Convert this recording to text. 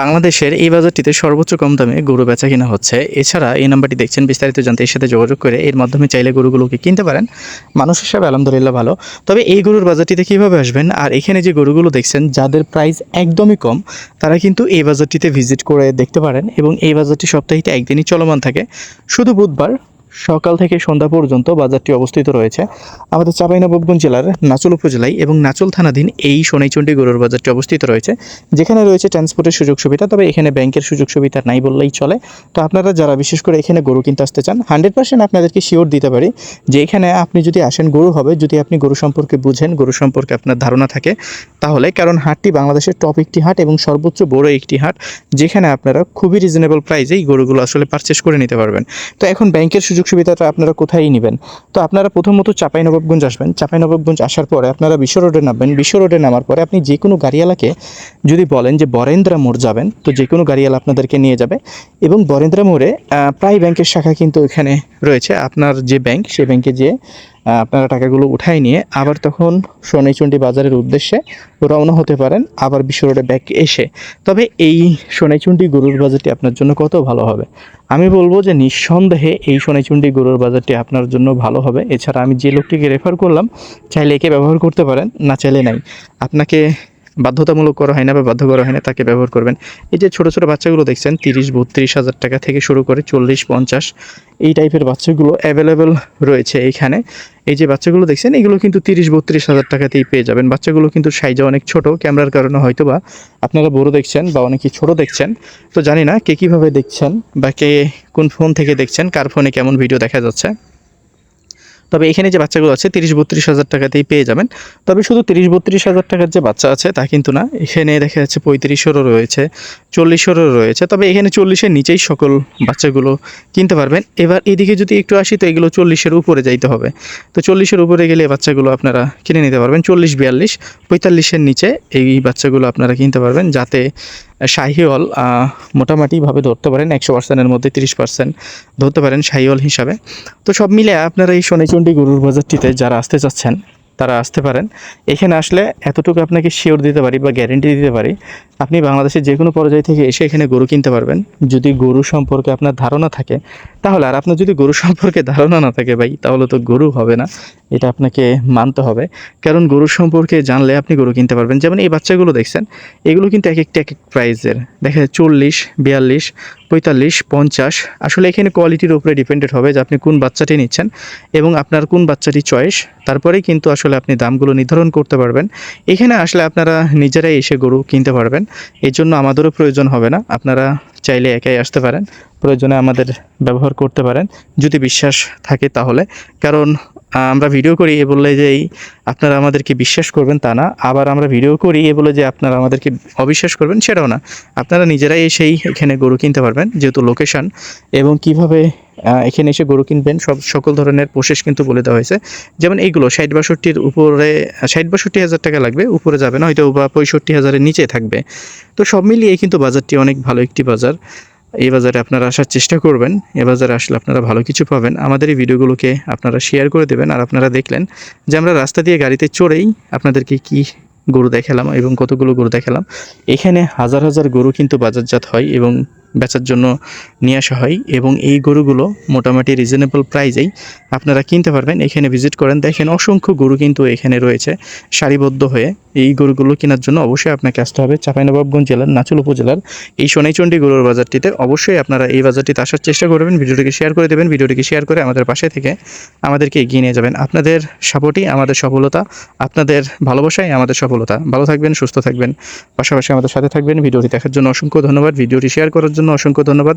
বাংলাদেশের এই বাজারটিতে সর্বোচ্চ কম দামে গরু বেচা কিনা হচ্ছে। এছাড়া এই নাম্বারটি দেখছেন, বিস্তারিত জানতে এর সাথে যোগাযোগ করে এর মাধ্যমে চাইলে গরুগুলোকে কিনতে পারেন। মানুষ হিসাবে আলহামদুলিল্লাহ ভালো। তবে এই গরুর বাজারটিতে কীভাবে আসবেন? আর এখানে যে গরুগুলো দেখছেন, যাদের প্রাইস একদমই কম, তারা কিন্তু এই বাজারটিতে ভিজিট করে দেখতে পারেন এবং এই বাজারটি সপ্তাহে একদিনই চলমান থাকে। শুধু বুধবার সকাল থেকে সন্ধ্যা পর্যন্ত বাজারটি অবস্থিত রয়েছে। আমাদের চাঁপাইনবাবগঞ্জ জেলার নাচল উপজেলায় এবং নাচল থানাধীন এই সোনাইচন্ডী গরুর বাজারটি অবস্থিত রয়েছে। যেখানে রয়েছে ট্রান্সপোর্টের সুযোগ সুবিধা, তবে এখানে ব্যাংকের সুযোগ সুবিধা নাই বললেই চলে। তো আপনারা যারা বিশেষ করে এখানে গরু কিনতে আসতে চান হান্ড্রেড পার্সেন্ট আপনাদেরকে শিওর দিতে পারি যে এখানে আপনি যদি আসেন গরু হবে, যদি আপনি গরু সম্পর্কে বুঝেন, গরু সম্পর্কে আপনার ধারণা থাকে, তাহলে কারণ হাটটি বাংলাদেশের টপ একটি হাট এবং সর্বোচ্চ বড় একটি হাট, যেখানে আপনারা খুবই রিজনেবল প্রাইসেই গরুগুলো আসলে পারচেস করে নিতে পারবেন। তো এখন ব্যাংকের সুযোগ সুবিধাটা আপনারা কোথায় নেবেন? তো আপনারা প্রথমত চাঁপাইনবাবগঞ্জ আসবেন। চাঁপাইনবাবগঞ্জ আসার পরে আপনারা বিশ্ব রোডে নামবেন। বিশ্ব রোডে নামার পরে আপনি যে কোনো গাড়িওয়ালাকে যদি বলেন যে বরেন্দ্রা মোড় যাবেন, তো যে কোনো গাড়িওয়ালা আপনাদেরকে নিয়ে যাবে এবং বরেন্দ্রা মোড়ে প্রায় ব্যাংকের শাখা কিন্তু এখানে রয়েছে। আপনার যে ব্যাংক সেই ব্যাংকে যে আপনারা টাকাগুলো উঠাই নিয়ে আবার তখন সোনাইচন্ডী বাজারের উদ্দেশ্যে রওনা হতে পারেন, আবার বিশ্ব রোডে ব্যাক এসে। তবে এই সোনাইচুন্ডি গরুর বাজারটি আপনার জন্য কত ভালো হবে? আমি বলব যে নিঃসন্দেহে এই সোনাইচুন্ডি গরুর বাজারটি আপনার জন্য ভালো হবে। এছাড়া আমি যে লোকটিকে রেফার করলাম, চাইলে একে ব্যবহার করতে পারেন, না চাইলে নাই। আপনাকে বাধ্যতামূলক করা হয় না বা বাধ্য করা হয় না, তাকে ব্যবহার করবেন। এই যে ছোটো ছোটো বাচ্চাগুলো দেখছেন, তিরিশ, বত্রিশ হাজার টাকা থেকে শুরু করে চল্লিশ, পঞ্চাশ, এই টাইপের বাচ্চাগুলো অ্যাভেলেবেল রয়েছে এইখানে এই যে বাচ্চাগুলো দেখছেন, এগুলো কিন্তু তিরিশ, বত্রিশ হাজার টাকাতেই পেয়ে যাবেন। বাচ্চাগুলো কিন্তু সাইজে অনেক ছোট ক্যামেরার কারণে হয়তো বা আপনারা বড় দেখছেন বা অনেকেই ছোট দেখছেন। তো জানি না কে কীভাবে দেখছেন বা কে কোন ফোন থেকে দেখছেন, কার ফোনে কেমন ভিডিও দেখা যাচ্ছে। তবে এখানে যে বাচ্চাগুলো আছে তিরিশ বত্রিশ হাজার টাকাতেই পেয়ে যাবেন। তবে শুধু তিরিশ বত্রিশ হাজার টাকার যে বাচ্চা আছে তা কিন্তু না। এখানে দেখা যাচ্ছে পঁয়ত্রিশেরও রয়েছে চল্লিশেরও রয়েছে। তবে এখানে চল্লিশের নিচেই সকল বাচ্চাগুলো কিনতে পারবেন। এবার এদিকে যদি একটু আসি তো এগুলো চল্লিশের উপরে যাইতে হবে। তো চল্লিশের উপরে গেলে বাচ্চাগুলো আপনারা কিনে নিতে পারবেন। চল্লিশ বিয়াল্লিশ পঁয়তাল্লিশের নিচে এই বাচ্চাগুলো আপনারা কিনতে পারবেন যাতে শাহিওয়াল আহ, মোটামুটিভাবে ধরতে পারেন একশো পার্সেন্টের মধ্যে তিরিশ পার্সেন্ট ধরতে পারেন শাহিওয়াল হিসাবে। তো সব মিলে আপনারা এই সোনাইচন্ডী গরুর বাজারটিতে যারা আসতে চাচ্ছেন, তারা আসতে পারেন। এখানে আসলে এতটুকু আপনাকে শিওর দিতে পারি বা গ্যারেন্টি দিতে পারি, আপনি বাংলাদেশের যে কোনো পর্যায় থেকে এসে এখানে গরু কিনতে পারবেন। যদি গরু সম্পর্কে আপনার ধারণা থাকে, তাহলে আর আপনার যদি গরু সম্পর্কে ধারণা না থাকে ভাই, তাহলে তো গরু হবে না। এটা আপনাকে মানতে হবে। কারণ গরু সম্পর্কে জানলে আপনি গরু কিনতে পারবেন। যেমন এই বাচ্চাগুলো দেখছেন, এগুলো কিন্তু এক একটা এক এক প্রাইজের দেখা যায় চল্লিশ, বিয়াল্লিশ পঁয়তাল্লিশ, পঞ্চাশ। আসলে এখানে কোয়ালিটির উপরে ডিপেন্ডেড হবে যে আপনি কোন বাচ্চাটি নিচ্ছেন এবং আপনার কোন বাচ্চাটি চয়েস তারপরেই কিন্তু আসলে আপনি দামগুলো নির্ধারণ করতে পারবেন। এখানে আসলে আপনারা নিজেরাই এসে গরু কিনতে পারবেন। এই জন্য আমাদেরও প্রয়োজন হবে না। আপনারা চাইলে একাই আসতে পারেন। প্রয়োজনে আমাদের ব্যবহার করতে পারেন। যদি বিশ্বাস থাকে তাহলে। কারণ আমরা ভিডিও করি এ বললে যে আপনারা আমাদেরকে বিশ্বাস করবেন তা না। আবার আমরা ভিডিও করি এ বলে যে আপনারা আমাদেরকে অবিশ্বাস করবেন সেটাও না। আপনারা নিজেরাই এসেই এখানে গরু কিনতে পারবেন, যেহেতু লোকেশন এবং কীভাবে এখানে এসে গরু কিনবেন, সব সকল ধরনের প্রসেস কিন্তু বলে দেওয়া হয়েছে। যেমন এইগুলো, ষাট বাষট্টির উপরে, ষাট বাষট্টি হাজার টাকা লাগবে, উপরে যাবে না, হয়তো বা পঁয়ষট্টি হাজারের নিচে থাকবে। তো সব মিলিয়ে কিন্তু বাজারটি অনেক ভালো একটি বাজার। এই বাজারে আপনারা আসার চেষ্টা করবেন। এ বাজারে আসলে আপনারা ভালো কিছু পাবেন। আমাদের এই ভিডিওগুলোকে আপনারা শেয়ার করে দেবেন আর আপনারা দেখলেন যে আমরা রাস্তা দিয়ে গাড়িতে চড়েই আপনাদেরকে কি গরু দেখালাম এবং কতগুলো গরু দেখালাম। এখানে হাজার হাজার গরু কিন্তু বাজারজাত হয় এবং বেচার জন্য নিয়ে আসা হয় এবং এই গরুগুলো মোটামুটি রিজনেবল প্রাইজেই আপনারা কিনতে পারবেন। এখানে ভিজিট করেন। দেখেন অসংখ্য গরু কিন্তু এখানে রয়েছে সারিবদ্ধ হয়ে। এই গরুগুলো কেনার জন্য অবশ্যই আপনাকে আসতে হবে চাঁপাইনবাবগঞ্জ জেলার নাচুল উপজেলার এই সোনাইচন্ডী গরুর বাজারটিতে। অবশ্যই আপনারা এই বাজারটিতে আসার চেষ্টা করবেন, ভিডিওটিকে শেয়ার করে দেবেন, ভিডিওটিকে শেয়ার করে আমাদের পাশে থেকে আমাদেরকে এগিয়ে নিয়ে যাবেন। আপনাদের সাপোর্টই আমাদের সফলতা, আপনাদের ভালোবাসাই আমাদের সফলতা। ভালো থাকবেন, সুস্থ থাকবেন, পাশাপাশি আমাদের সাথে থাকবেন। ভিডিওটি দেখার জন্য অসংখ্য ধন্যবাদ, ভিডিওটি শেয়ার করার জন্য অসংখ্য ধন্যবাদ।